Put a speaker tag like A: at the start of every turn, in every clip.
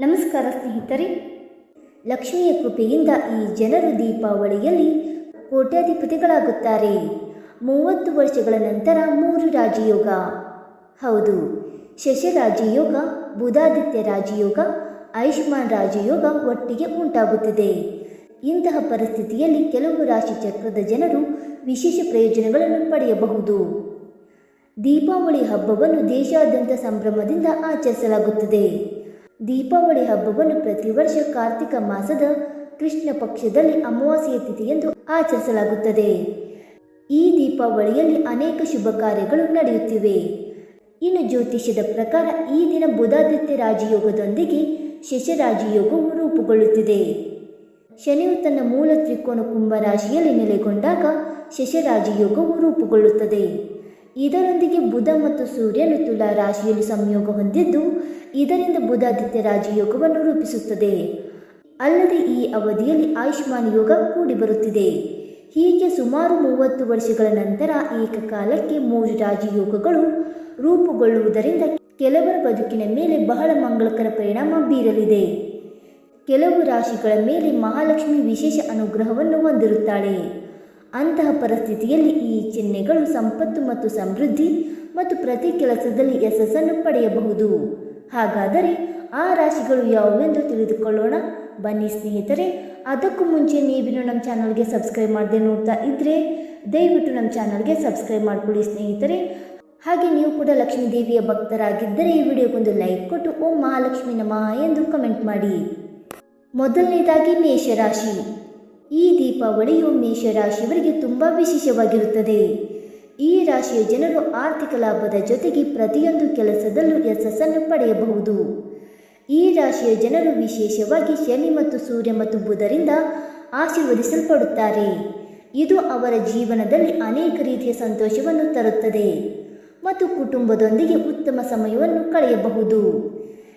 A: ನಮಸ್ಕಾರ ಸ್ನೇಹಿತರೆ. ಲಕ್ಷ್ಮಿಯ ಕೃಪೆಯಿಂದ ಈ ಜನರು ದೀಪಾವಳಿಯಲ್ಲಿ ಕೋಟ್ಯಾಧಿಪತಿಗಳಾಗುತ್ತಾರೆ. ಮೂವತ್ತು ವರ್ಷಗಳ ನಂತರ ಮೂರು ರಾಜಯೋಗ. ಹೌದು ಶಶ ರಾಜಯೋಗ ಬುಧಾದಿತ್ಯ ರಾಜಯೋಗ, ಆಯುಷ್ಮಾನ್ ರಾಜಯೋಗ ಒಟ್ಟಿಗೆ ಉಂಟಾಗುತ್ತಿದೆ. ಇಂತಹ ಪರಿಸ್ಥಿತಿಯಲ್ಲಿ ಕೆಲವು ರಾಶಿ ಚಕ್ರದ ಜನರು ವಿಶೇಷ ಪ್ರಯೋಜನಗಳನ್ನು ಪಡೆಯಬಹುದು. ದೀಪಾವಳಿ ಹಬ್ಬವನ್ನು ದೇಶಾದ್ಯಂತ ಸಂಭ್ರಮದಿಂದ ಆಚರಿಸಲಾಗುತ್ತದೆ. ದೀಪಾವಳಿ ಹಬ್ಬವನ್ನು ಪ್ರತಿ ವರ್ಷ ಕಾರ್ತಿಕ ಮಾಸದ ಕೃಷ್ಣ ಪಕ್ಷದಲ್ಲಿ ಅಮಾವಾಸ್ಯೆಯ ತಿಥಿಯಂದು ಆಚರಿಸಲಾಗುತ್ತದೆ. ಈ ದೀಪಾವಳಿಯಲ್ಲಿ ಅನೇಕ ಶುಭ ಕಾರ್ಯಗಳು ನಡೆಯುತ್ತಿವೆ. ಇನ್ನು ಜ್ಯೋತಿಷ್ಯದ ಪ್ರಕಾರ ಈ ದಿನ ಬುಧಾದಿತ್ಯ ರಾಜಯೋಗದೊಂದಿಗೆ ಶಶರಾಜಯೋಗವು ರೂಪುಗೊಳ್ಳುತ್ತಿದೆ. ಶನಿಯು ತನ್ನ ಮೂಲ ತ್ರಿಕೋನ ಕುಂಭ ರಾಶಿಯಲ್ಲಿ ನೆಲೆಗೊಂಡಾಗ ಶಶರಾಜಯೋಗವು ರೂಪುಗೊಳ್ಳುತ್ತದೆ. ಇದರೊಂದಿಗೆ ಬುಧ ಮತ್ತು ಸೂರ್ಯನು ತುಲಾ ರಾಶಿಯಲ್ಲಿ ಸಂಯೋಗ ಹೊಂದಿದ್ದು, ಇದರಿಂದ ಬುಧಾದಿತ್ಯ ರಾಜಯೋಗವನ್ನು ರೂಪಿಸುತ್ತದೆ. ಅಲ್ಲದೆ ಈ ಅವಧಿಯಲ್ಲಿ ಆಯುಷ್ಮಾನ್ ಯೋಗ ಕೂಡಿಬರುತ್ತಿದೆ ಹೀಗೆ ಸುಮಾರು ಮೂವತ್ತು ವರ್ಷಗಳ ನಂತರ ಏಕಕಾಲಕ್ಕೆ ಮೂರು ರಾಜಯೋಗಗಳು ರೂಪುಗೊಳ್ಳುವುದರಿಂದ ಕೆಲವರ ಬದುಕಿನ ಮೇಲೆ ಬಹಳ ಮಂಗಳಕರ ಪರಿಣಾಮ ಬೀರಲಿದೆ. ಕೆಲವು ರಾಶಿಗಳ ಮೇಲೆ ಮಹಾಲಕ್ಷ್ಮಿ ವಿಶೇಷ ಅನುಗ್ರಹವನ್ನು ಹೊಂದಿರುತ್ತಾಳೆ. ಅಂತಹ ಪರಿಸ್ಥಿತಿಯಲ್ಲಿ ಈ ಚಿಹ್ನೆಗಳು ಸಂಪತ್ತು ಮತ್ತು ಸಮೃದ್ಧಿ ಮತ್ತು ಪ್ರತಿ ಕೆಲಸದಲ್ಲಿ ಯಶಸ್ಸನ್ನು ಪಡೆಯಬಹುದು. ಹಾಗಾದರೆ ಆ ರಾಶಿಗಳು ಯಾವುವೆಂದು ತಿಳಿದುಕೊಳ್ಳೋಣ? ಬನ್ನಿ ಸ್ನೇಹಿತರೆ, ಅದಕ್ಕೂ ಮುಂಚೆ ನೀವಿನ ನಮ್ಮ ಚಾನಲ್ಗೆ ಸಬ್ಸ್ಕ್ರೈಬ್ ಮಾಡದೆ ನೋಡ್ತಾ ಇದ್ದರೆ ದಯವಿಟ್ಟು ನಮ್ಮ ಚಾನಲ್ಗೆ ಸಬ್ಸ್ಕ್ರೈಬ್ ಮಾಡಿಕೊಳ್ಳಿ ಸ್ನೇಹಿತರೆ. ಹಾಗೆ ನೀವು ಕೂಡ ಲಕ್ಷ್ಮೀ ದೇವಿಯ ಭಕ್ತರಾಗಿದ್ದರೆ ಈ ವಿಡಿಯೋಗೊಂದು ಲೈಕ್ ಕೊಟ್ಟು ಓಂ ಮಹಾಲಕ್ಷ್ಮಿ ನಮಃ ಎಂದು ಕಮೆಂಟ್ ಮಾಡಿ. ಮೊದಲನೇದಾಗಿ ಮೇಷರಾಶಿ. ಈ ದೀಪಾವಳಿಯು ಮೇಷರಾಶಿಯವರಿಗೆ ತುಂಬ ವಿಶೇಷವಾಗಿರುತ್ತದೆ. ಈ ರಾಶಿಯ ಜನರು ಆರ್ಥಿಕ ಲಾಭದ ಜೊತೆಗೆ ಪ್ರತಿಯೊಂದು ಕೆಲಸದಲ್ಲೂ ಯಶಸ್ಸನ್ನು ಪಡೆಯಬಹುದು. ಈ ರಾಶಿಯ ಜನರು ವಿಶೇಷವಾಗಿ ಶನಿ ಮತ್ತು ಸೂರ್ಯ ಮತ್ತು ಬುಧರಿಂದ ಆಶೀರ್ವದಿಸಲ್ಪಡುತ್ತಾರೆ. ಇದು ಅವರ ಜೀವನದಲ್ಲಿ ಅನೇಕ ರೀತಿಯ ಸಂತೋಷವನ್ನು ತರುತ್ತದೆ ಮತ್ತು ಕುಟುಂಬದೊಂದಿಗೆ ಉತ್ತಮ ಸಮಯವನ್ನು ಕಳೆಯಬಹುದು.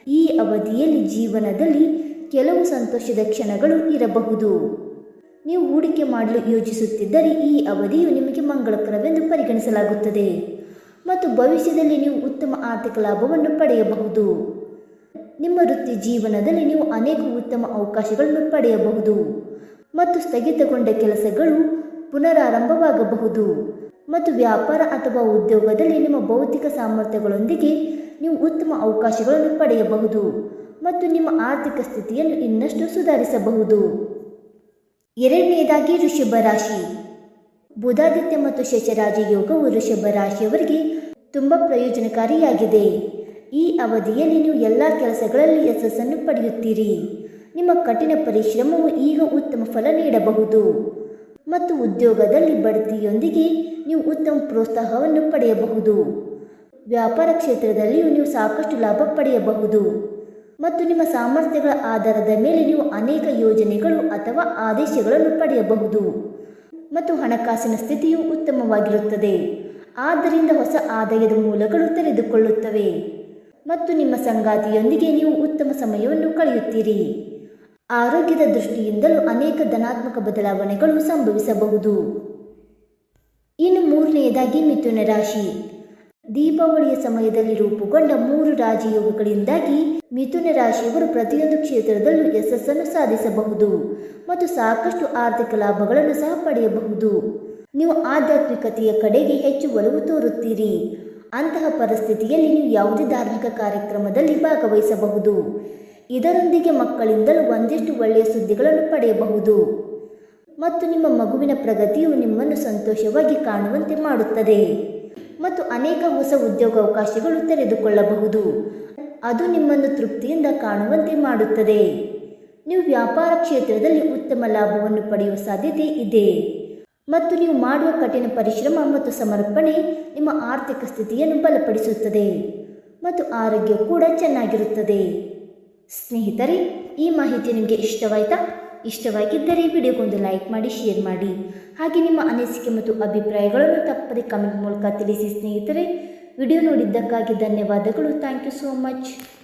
A: ಈ ಅವಧಿಯಲ್ಲಿ ಜೀವನದಲ್ಲಿ ಕೆಲವು ಸಂತೋಷದ ಕ್ಷಣಗಳು ಇರಬಹುದು. ನೀವು ಹೂಡಿಕೆ ಮಾಡಲು ಯೋಜಿಸುತ್ತಿದ್ದರೆ ಈ ಅವಧಿಯು ನಿಮಗೆ ಮಂಗಳಕರವೆಂದು ಪರಿಗಣಿಸಲಾಗುತ್ತದೆ. ಮತ್ತು ಭವಿಷ್ಯದಲ್ಲಿ ನೀವು ಉತ್ತಮ ಆರ್ಥಿಕ ಲಾಭವನ್ನು ಪಡೆಯಬಹುದು. ನಿಮ್ಮ ವೃತ್ತಿ ಜೀವನದಲ್ಲಿ ನೀವು ಅನೇಕ ಉತ್ತಮ ಅವಕಾಶಗಳನ್ನು ಪಡೆಯಬಹುದು. ಮತ್ತು ಸ್ಥಗಿತಗೊಂಡ ಕೆಲಸಗಳು ಪುನರಾರಂಭವಾಗಬಹುದು. ಮತ್ತು ವ್ಯಾಪಾರ ಅಥವಾ ಉದ್ಯೋಗದಲ್ಲಿ ನಿಮ್ಮ ಭೌತಿಕ ಸಾಮರ್ಥ್ಯಗಳೊಂದಿಗೆ ನೀವು ಉತ್ತಮ ಅವಕಾಶಗಳನ್ನು ಪಡೆಯಬಹುದು. ಮತ್ತು ನಿಮ್ಮ ಆರ್ಥಿಕ ಸ್ಥಿತಿಯನ್ನು ಇನ್ನಷ್ಟು ಸುಧಾರಿಸಬಹುದು. ಎರಡನೆಯದಾಗಿ ಋಷಭ ರಾಶಿ. ಬುಧಾದಿತ್ಯ ಮತ್ತು ಶಶರಾಜ ಯೋಗವು ಋಷಭ ರಾಶಿಯವರಿಗೆ ತುಂಬ ಪ್ರಯೋಜನಕಾರಿಯಾಗಿದೆ. ಈ ಅವಧಿಯಲ್ಲಿ ನೀವು ಎಲ್ಲ ಕೆಲಸಗಳಲ್ಲಿ ಯಶಸ್ಸನ್ನು ಪಡೆಯುತ್ತೀರಿ. ನಿಮ್ಮ ಕಠಿಣ ಪರಿಶ್ರಮವು ಈಗ ಉತ್ತಮ ಫಲ ನೀಡಬಹುದು. ಮತ್ತು ಉದ್ಯೋಗದಲ್ಲಿ ಬಡ್ತಿಯೊಂದಿಗೆ ನೀವು ಉತ್ತಮ ಪ್ರೋತ್ಸಾಹವನ್ನು ಪಡೆಯಬಹುದು. ವ್ಯಾಪಾರ ಕ್ಷೇತ್ರದಲ್ಲಿಯೂ ನೀವು ಸಾಕಷ್ಟು ಲಾಭ ಪಡೆಯಬಹುದು. ಮತ್ತು ನಿಮ್ಮ ಸಾಮರ್ಥ್ಯಗಳ ಆಧಾರದ ಮೇಲೆ ನೀವು ಅನೇಕ ಯೋಜನೆಗಳು ಅಥವಾ ಆದೇಶಗಳನ್ನು ಪಡೆಯಬಹುದು. ಮತ್ತು ಹಣಕಾಸಿನ ಸ್ಥಿತಿಯು ಉತ್ತಮವಾಗಿರುತ್ತದೆ. ಆದ್ದರಿಂದ ಹೊಸ ಆದಾಯದ ಮೂಲಗಳು ತೆರೆದುಕೊಳ್ಳುತ್ತವೆ. ಮತ್ತು ನಿಮ್ಮ ಸಂಗಾತಿಯೊಂದಿಗೆ ನೀವು ಉತ್ತಮ ಸಮಯವನ್ನು ಕಳೆಯುತ್ತೀರಿ. ಆರೋಗ್ಯದ ದೃಷ್ಟಿಯಿಂದಲೂ ಅನೇಕ ಧನಾತ್ಮಕ ಬದಲಾವಣೆಗಳು ಸಂಭವಿಸಬಹುದು. ಇನ್ನು ಮೂರನೆಯದಾಗಿ ಮಿಥುನ ರಾಶಿ. ದೀಪಾವಳಿಯ ಸಮಯದಲ್ಲಿ ರೂಪುಗೊಂಡ ಮೂರು ರಾಜಯೋಗಗಳಿಂದಾಗಿ ಮಿಥುನ ರಾಶಿಯವರು ಪ್ರತಿಯೊಂದು ಕ್ಷೇತ್ರದಲ್ಲೂ ಯಶಸ್ಸನ್ನು ಸಾಧಿಸಬಹುದು ಮತ್ತು ಸಾಕಷ್ಟು ಆರ್ಥಿಕ ಲಾಭಗಳನ್ನು ಸಹ ಪಡೆಯಬಹುದು. ನೀವು ಆಧ್ಯಾತ್ಮಿಕತೆಯ ಕಡೆಗೆ ಹೆಚ್ಚು ಒಲವು ತೋರುತ್ತೀರಿ. ಅಂತಹ ಪರಿಸ್ಥಿತಿಯಲ್ಲಿ ನೀವು ಯಾವುದೇ ಧಾರ್ಮಿಕ ಕಾರ್ಯಕ್ರಮದಲ್ಲಿ ಭಾಗವಹಿಸಬಹುದು. ಇದರೊಂದಿಗೆ ಮಕ್ಕಳಿಂದಲೂ ಒಂದಿಷ್ಟು ಒಳ್ಳೆಯ ಸುದ್ದಿಗಳನ್ನು ಪಡೆಯಬಹುದು. ಮತ್ತು ನಿಮ್ಮ ಮಗುವಿನ ಪ್ರಗತಿಯು ನಿಮ್ಮನ್ನು ಸಂತೋಷವಾಗಿ ಕಾಣುವಂತೆ ಮಾಡುತ್ತದೆ. ಮತ್ತು ಅನೇಕ ಹೊಸ ಉದ್ಯೋಗಾವಕಾಶಗಳು ತೆರೆದುಕೊಳ್ಳಬಹುದು. ಅದು ನಿಮ್ಮನ್ನು ತೃಪ್ತಿಯಿಂದ ಕಾಣುವಂತೆ ಮಾಡುತ್ತದೆ. ನೀವು ವ್ಯಾಪಾರ ಕ್ಷೇತ್ರದಲ್ಲಿ ಉತ್ತಮ ಲಾಭವನ್ನು ಪಡೆಯುವ ಸಾಧ್ಯತೆ ಇದೆ. ಮತ್ತು ನೀವು ಮಾಡುವ ಕಠಿಣ ಪರಿಶ್ರಮ ಮತ್ತು ಸಮರ್ಪಣೆ ನಿಮ್ಮ ಆರ್ಥಿಕ ಸ್ಥಿತಿಯನ್ನು ಬಲಪಡಿಸುತ್ತದೆ ಮತ್ತು ಆರೋಗ್ಯ ಕೂಡ ಚೆನ್ನಾಗಿರುತ್ತದೆ. ಸ್ನೇಹಿತರೆ, ಈ ಮಾಹಿತಿ ನಿಮಗೆ ಇಷ್ಟವಾಯಿತಾ? ಇಷ್ಟವಾಗಿದ್ದರೆ ವಿಡಿಯೋಗೊಂದು ಲೈಕ್ ಮಾಡಿ, ಶೇರ್ ಮಾಡಿ. ಹಾಗೆ ನಿಮ್ಮ ಅನಿಸಿಕೆ ಮತ್ತು ಅಭಿಪ್ರಾಯಗಳನ್ನು ತಪ್ಪದೆ ಕಮೆಂಟ್ ಮೂಲಕ ತಿಳಿಸಿ ಸ್ನೇಹಿತರೆ. ವಿಡಿಯೋ ನೋಡಿದ್ದಕ್ಕಾಗಿ ಧನ್ಯವಾದಗಳು. Thank you so much.